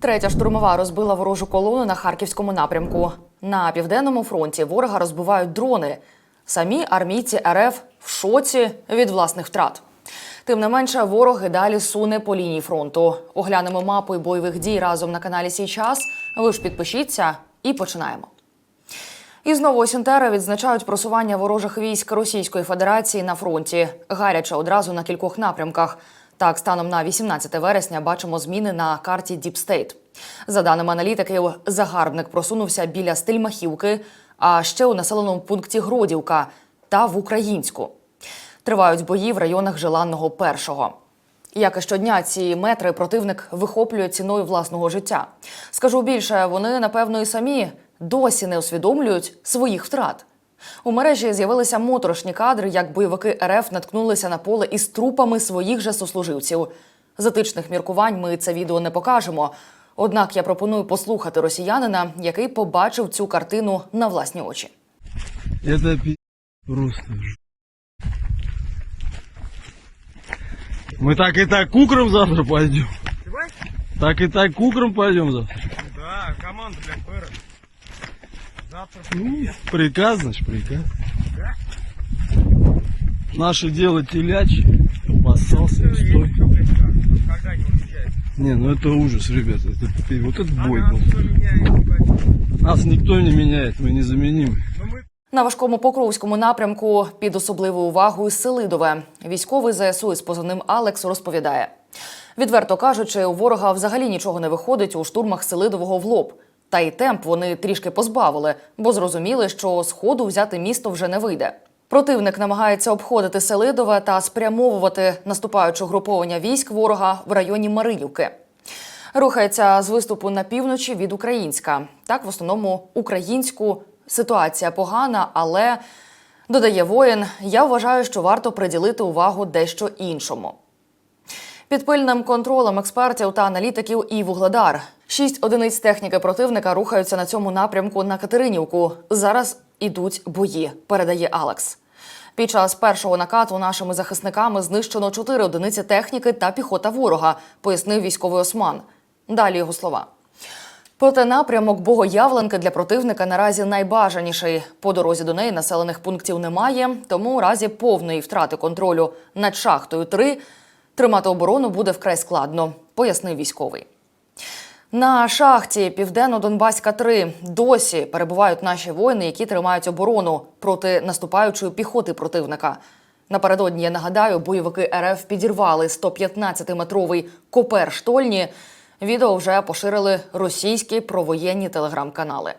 Третя штурмова розбила ворожу колону на харківському напрямку. На південному фронті ворога розбивають дрони. Самі армійці РФ в шоці від власних втрат. Тим не менше, ворог і далі суне по лінії фронту. Оглянемо мапу і бойових дій разом на каналі Сій час. Ви ж підпишіться і починаємо. І знову осінтери відзначають просування ворожих військ Російської Федерації на фронті. Гаряче одразу на кількох напрямках. Так, станом на 18 вересня бачимо зміни на карті Діпстейт. За даними аналітиків, загарбник просунувся біля Стельмахівки, а ще у населеному пункті Гродівка та в Українську. Тривають бої в районах Желанного першого. Як і щодня, ці метри противник вихоплює ціною власного життя. Скажу більше, вони напевно і самі досі не усвідомлюють своїх втрат. У мережі з'явилися моторошні кадри, як бойовики РФ наткнулися на поле із трупами своїх же сослуживців. З етичних міркувань ми це відео не покажемо. Однак я пропоную послухати росіянина, який побачив цю картину на власні очі. Это пи... просто. Мы так и так кукром завтра пойдем. Так и так кукром пойдем завтра. Да, команда для ФР. Завтра Ну, приказ, значит, приказ. Наше дело теляч. Обоссался, и стой. когда не уезжает. Не, ну это ужас, ребята. Это, пи- вот это бой Ага, был. кто меняет, ебать. Нас никто не меняет, мы незаменимы. Но мы На важкому покровському напрямку під особливою увагою Селидове. Військовий ЗСУ із позивним Алекс розповідає. Відверто кажучи, у ворога взагалі нічого не виходить у штурмах Селидового в лоб. Та й темп вони трішки позбавили, бо зрозуміли, що з ходу взяти місто вже не вийде. Противник намагається обходити Селидове та спрямовувати наступаюче угруповання військ ворога в районі Маринівки. Рухається з виступу на півночі від Українська. Так, в основному українську ситуація погана, але додає воїн. Я вважаю, що варто приділити увагу дещо іншому. Під пильним контролем експертів та аналітиків і вугледар. Шість одиниць техніки противника рухаються на цьому напрямку на Катеринівку. Зараз ідуть бої, передає Алекс. Під час першого накату нашими захисниками знищено чотири одиниці техніки та піхота ворога, пояснив військовий осман. Далі його слова. Проте напрямок Богоявленки для противника наразі найбажаніший. По дорозі до неї населених пунктів немає, тому у разі повної втрати контролю над шахтою 3 тримати оборону буде вкрай складно, пояснив військовий. На шахті Південно-Донбаська 3 досі перебувають наші воїни, які тримають оборону проти наступаючої піхоти противника. Напередодні я нагадаю, бойовики РФ підірвали 115-метровий копер штольні. Відео вже поширили російські провоєнні телеграм-канали.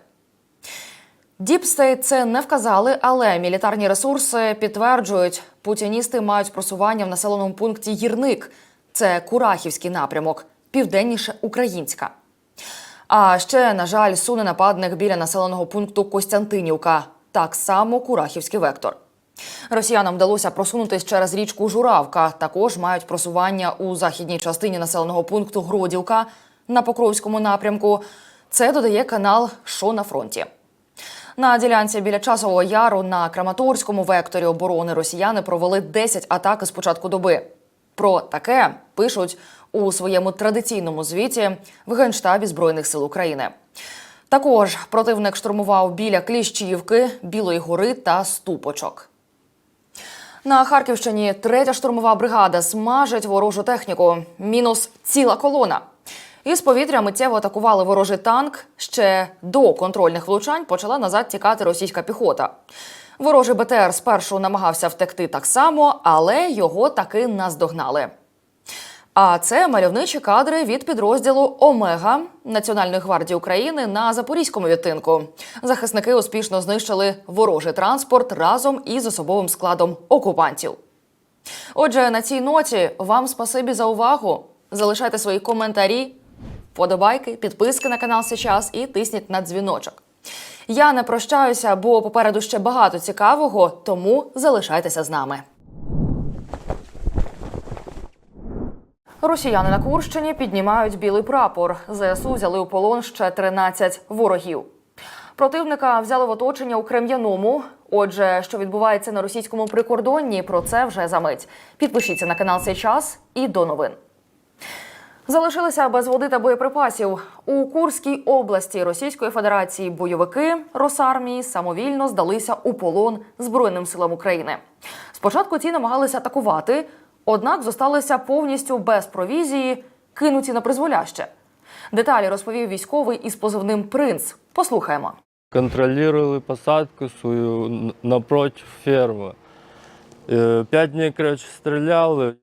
Діпстейт це не вказали, але мілітарні ресурси підтверджують, путіністи мають просування в населеному пункті Гірник. Це Курахівський напрямок, південніше Українська. А ще, на жаль, суне нападник біля населеного пункту Костянтинівка. Так само Курахівський вектор. Росіянам вдалося просунутись через річку Журавка. Також мають просування у західній частині населеного пункту Гродівка на Покровському напрямку. Це додає канал «Що на фронті. На ділянці біля часового яру на Краматорському векторі оборони росіяни провели 10 атак із початку доби. Про таке пишуть у своєму традиційному звіті в Генштабі Збройних сил України. Також противник штурмував біля Кліщівки, Білої гори та Ступочок. На Харківщині третя штурмова бригада смажить ворожу техніку. Мінус ціла колона. Із повітря миттєво атакували ворожий танк. Ще до контрольних влучань почала назад тікати російська піхота. Ворожий БТР спершу намагався втекти так само, але його таки наздогнали. А це мальовничі кадри від підрозділу Омега Національної гвардії України на запорізькому відтинку. Захисники успішно знищили ворожий транспорт разом із особовим складом окупантів. Отже, на цій ноті вам спасибі за увагу. Залишайте свої коментарі, подобайки, підписки на канал сейчас і тисніть на дзвіночок. Я не прощаюся, бо попереду ще багато цікавого, тому залишайтеся з нами. Росіяни на Курщині піднімають білий прапор. ЗСУ взяли у полон ще 13 ворогів. Противника взяли в оточення у Крем'яному. Отже, що відбувається на російському прикордонні, про це вже за мить. Підпишіться на канал цей час і до новин. Залишилися без води та боєприпасів у Курській області Російської Федерації. Бойовики Росармії самовільно здалися у полон Збройним силам України. Спочатку ці намагалися атакувати, однак зосталися повністю без провізії, кинуті на призволяще. Деталі розповів військовий із позивним Принц. Послухаємо. Контролировали посадку свою напроти ферми. Е, п'ять днів коротше, стріляли.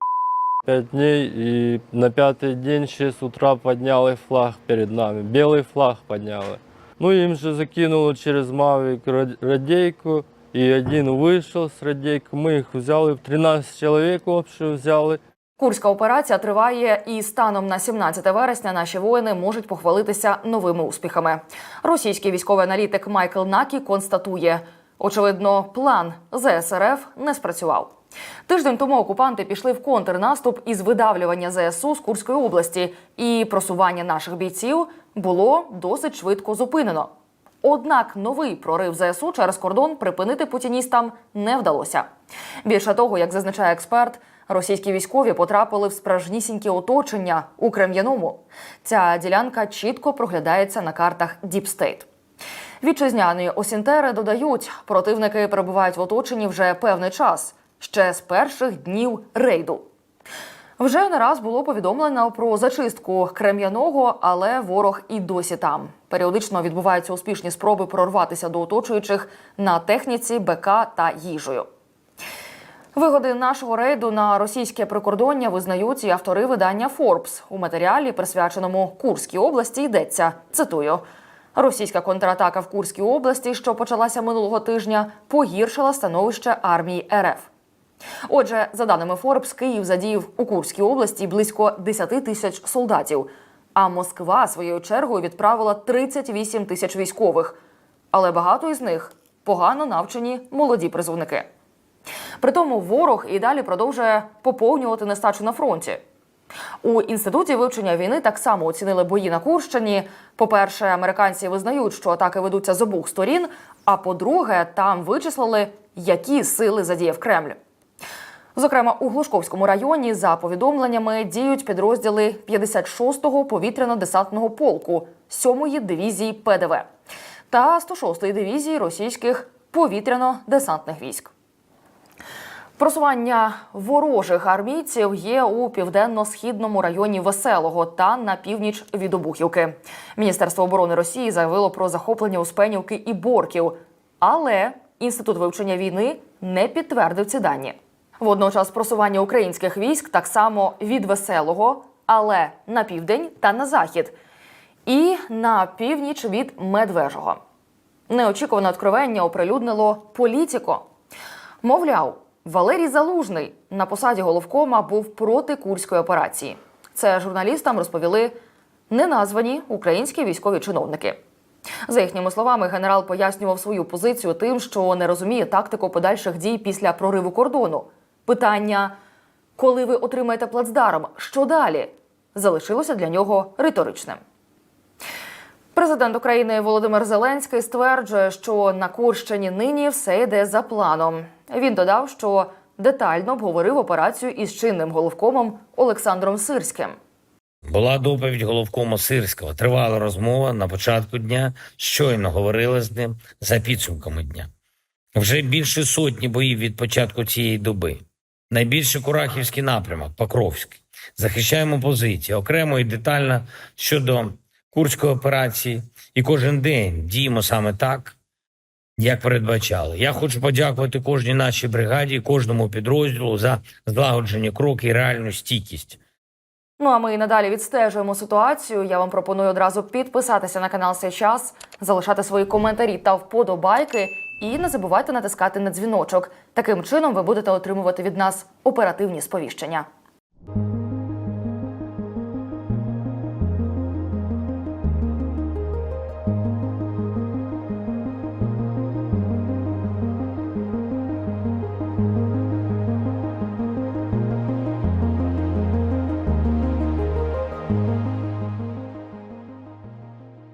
5 дней, и на пятый день 6 утра подняли флаг перед нами, белый флаг подняли. Ну, им же закинуло через Мавик радейку, и один вышел с радейки, мы их взяли, 13 человек общего взяли. Курська операція триває, і станом на 17 вересня наші воїни можуть похвалитися новими успіхами. Російський військовий аналітик Майкл Накі констатує: очевидно, план ЗСРФ не спрацював. Тиждень тому окупанти пішли в контрнаступ із видавлювання ЗСУ з Курської області, і просування наших бійців було досить швидко зупинено. Однак новий прорив ЗСУ через кордон припинити путіністам не вдалося. Більше того, як зазначає експерт, російські військові потрапили в справжнісіньке оточення у Крем'яному. Ця ділянка чітко проглядається на картах Діпстейт. Вітчизняні осінтери додають, противники перебувають в оточенні вже певний час, ще з перших днів рейду. Вже не раз було повідомлено про зачистку Крем'яного, але ворог і досі там. Періодично відбуваються успішні спроби прорватися до оточуючих на техніці, БК та їжею. Вигоди нашого рейду на російське прикордоння визнають і автори видання Forbes. У матеріалі, присвяченому Курській області, йдеться цитую. Російська контратака в Курській області, що почалася минулого тижня, погіршила становище армії РФ. Отже, за даними Forbes, Київ задіяв у Курській області близько 10 тисяч солдатів, а Москва своєю чергою відправила 38 тисяч військових. Але багато із них погано навчені молоді призовники. Притому ворог і далі продовжує поповнювати нестачу на фронті. У інституті вивчення війни так само оцінили бої на Курщині. По-перше, американці визнають, що атаки ведуться з обох сторін. А по-друге, там вичислили, які сили задіяв Кремль. Зокрема, у Глушковському районі, за повідомленнями, діють підрозділи 56-го повітряно-десантного полку 7-ї дивізії ПДВ та 106-ї дивізії російських повітряно-десантних військ. Просування ворожих армійців є у південно-східному районі Веселого та на північ від Обухівки. Міністерство оборони Росії заявило про захоплення Успенівки і Борків, але інститут вивчення війни не підтвердив ці дані. Водночас просування українських військ так само від Веселого, але на південь та на захід, і на північ від Медвежого. Неочікуване откровення оприлюднило політико. Мовляв, Валерій Залужний на посаді головкома був проти курської операції. Це журналістам розповіли неназвані українські військові чиновники. За їхніми словами, генерал пояснював свою позицію тим, що не розуміє тактику подальших дій після прориву кордону. Питання, коли ви отримаєте плацдарм, що далі? залишилося для нього риторичним. Президент України Володимир Зеленський стверджує, що на Курщині нині все йде за планом. Він додав, що детально обговорив операцію із чинним головкомом Олександром Сирським. Була доповідь головкому Сирського. Тривала розмова на початку дня. Щойно говорили з ним за підсумками дня. Вже більше сотні боїв від початку цієї доби. Найбільше Курахівський напрямок, Покровський. Захищаємо позиції окремо і детально щодо Курської операції. І кожен день діємо саме так, як передбачали. Я хочу подякувати кожній нашій бригаді, кожному підрозділу за злагоджені кроки і реальну стійкість. Ну а ми і надалі відстежуємо ситуацію. Я вам пропоную одразу підписатися на канал «Сей час, залишати свої коментарі та вподобайки. І не забувайте натискати на дзвіночок. Таким чином ви будете отримувати від нас оперативні сповіщення.